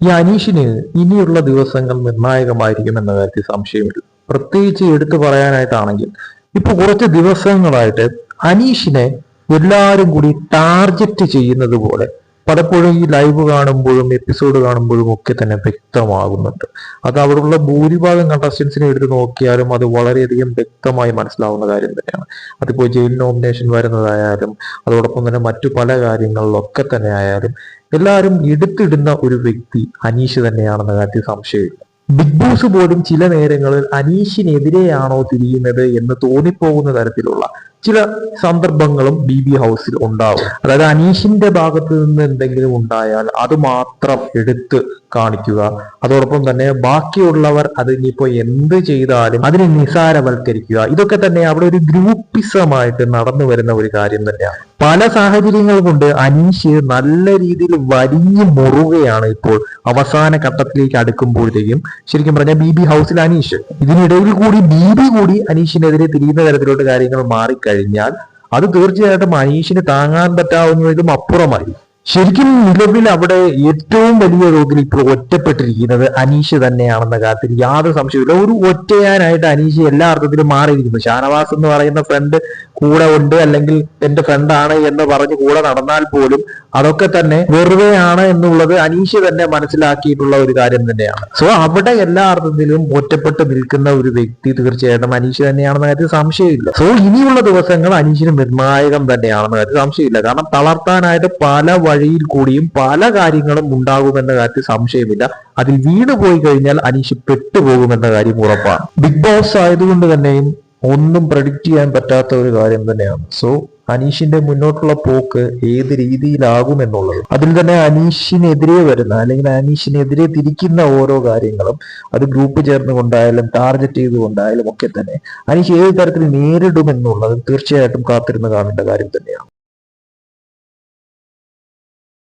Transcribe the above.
ഈ അനീഷിന് ഇനിയുള്ള ദിവസങ്ങൾ നിർണായകമായിരിക്കും എന്ന കാര്യത്തിൽ സംശയമില്ല. പ്രത്യേകിച്ച് എടുത്തു പറയാനായിട്ടാണെങ്കിൽ ഇപ്പൊ കുറച്ച് ദിവസങ്ങളായിട്ട് അനീഷിനെ എല്ലാരും കൂടി ടാർഗറ്റ് ചെയ്യുന്നത് പോലെ പലപ്പോഴും ഈ ലൈവ് കാണുമ്പോഴും എപ്പിസോഡ് കാണുമ്പോഴും ഒക്കെ തന്നെ വ്യക്തമാകുന്നുണ്ട്. അത് അവിടെയുള്ള ഭൂരിഭാഗം കണ്ടസ്റ്റൻസിനെ എടുത്ത് നോക്കിയാലും അത് വളരെയധികം വ്യക്തമായി മനസ്സിലാവുന്ന കാര്യം തന്നെയാണ്. അതിപ്പോൾ ജയിൽ നോമിനേഷൻ വരുന്നതായാലും അതോടൊപ്പം തന്നെ മറ്റു പല കാര്യങ്ങളിലൊക്കെ തന്നെ ആയാലും എല്ലാവരും എടുത്തിടുന്ന ഒരു വ്യക്തി അനീഷ് തന്നെയാണെന്ന കാര്യത്തിൽ സംശയമില്ല. ബിഗ് ബോസ് പോലും ചില നേരങ്ങളിൽ അനീഷിനെതിരെയാണോ തിരിയുന്നത് എന്ന് തോന്നിപ്പോകുന്ന തരത്തിലുള്ള ചില സന്ദർഭങ്ങളും ബി ബി ഹൗസിൽ ഉണ്ടാവും. അതായത് അനീഷിന്റെ ഭാഗത്ത് നിന്ന് എന്തെങ്കിലും ഉണ്ടായാൽ അത് മാത്രം എടുത്ത് കാണിക്കുക. അതോടൊപ്പം തന്നെ ബാക്കിയുള്ളവർ അത് ഇനിയിപ്പോ എന്ത് ചെയ്താലും അതിനെ നിസാരവൽക്കരിക്കുക ഇതൊക്കെ തന്നെ അവിടെ ഒരു ഗ്രൂപ്പിസമായിട്ട് നടന്നു വരുന്ന ഒരു കാര്യം തന്നെയാണ്. പല സാഹചര്യങ്ങൾ കൊണ്ട് അനീഷ് നല്ല രീതിയിൽ വലിഞ്ഞു മുറുകയാണ് ഇപ്പോൾ അവസാന ഘട്ടത്തിലേക്ക് അടുക്കുമ്പോഴത്തേക്കും. ശരിക്കും പറഞ്ഞാൽ ബി ബി ഹൗസിൽ അനീഷ്. ഇതിനിടയിൽ കൂടി ബി ബി കൂടി അനീഷിനെതിരെ തിരിയുന്ന തരത്തിലോട്ട് കാര്യങ്ങൾ മാറിക്കഴിഞ്ഞാൽ അത് തീർച്ചയായിട്ടും അനീഷിന് താങ്ങാൻ പറ്റാവുന്നതിലും അപ്പുറമായി. ശരിക്കും നിലവിൽ അവിടെ ഏറ്റവും വലിയ തോതിൽ ഇപ്പോൾ ഒറ്റപ്പെട്ടിരിക്കുന്നത് അനീഷ് തന്നെയാണെന്ന കാര്യത്തിൽ യാതൊരു സംശയമില്ല ഒരു ഒറ്റയാനായിട്ട് അനീഷ് എല്ലാ അർത്ഥത്തിലും മാറിയിരിക്കുന്നു. ഷാനവാസ് എന്ന് പറയുന്ന ഫ്രണ്ട് കൂടെ ഉണ്ട് അല്ലെങ്കിൽ എന്റെ ഫ്രണ്ടാണ് എന്ന് പറഞ്ഞ് കൂടെ നടന്നാൽ പോലും അതൊക്കെ തന്നെ വെറുതെ ആണ് എന്നുള്ളത് അനീഷ് തന്നെ മനസ്സിലാക്കിയിട്ടുള്ള ഒരു കാര്യം തന്നെയാണ്. സോ അവിടെ എല്ലാ അർത്ഥത്തിലും ഒറ്റപ്പെട്ട് നിൽക്കുന്ന ഒരു വ്യക്തി തീർച്ചയായിട്ടും അനീഷ് തന്നെയാണെന്ന കാര്യത്തിൽ സംശയമില്ല. സോ ഇനിയുള്ള ദിവസങ്ങൾ അനീഷിന് നിർണായകം തന്നെയാണെന്ന കാര്യത്തിൽ സംശയമില്ല. കാരണം തളർത്താനായിട്ട് പല വഴിയിൽ കൂടിയും പല കാര്യങ്ങളും ഉണ്ടാകുമെന്ന കാര്യത്തിൽ സംശയമില്ല. അതിൽ വീണ് പോയി കഴിഞ്ഞാൽ അനീഷ് പെട്ടുപോകുമെന്ന കാര്യം ഉറപ്പാണ്. ബിഗ് ബോസ് ആയതുകൊണ്ട് തന്നെയും ഒന്നും പ്രഡിക്റ്റ് ചെയ്യാൻ പറ്റാത്ത ഒരു കാര്യം തന്നെയാണ്. സോ അനീഷിന്റെ മുന്നോട്ടുള്ള പോക്ക് ഏത് രീതിയിലാകും എന്നുള്ളത്. അതിൽ തന്നെ അനീഷിനെതിരെ വരുന്ന അല്ലെങ്കിൽ അനീഷിനെതിരെ തിരിക്കുന്ന ഓരോ കാര്യങ്ങളും അത് ഗ്രൂപ്പ് ചേർന്നുകൊണ്ടായാലും ടാർഗറ്റ് ചെയ്തുകൊണ്ടായാലും ഒക്കെ തന്നെ അനീഷ് ഏത് തരത്തിൽ നേരിടും എന്നുള്ളത് തീർച്ചയായിട്ടും കാത്തിരുന്ന് കാണേണ്ട കാര്യം തന്നെയാണ്.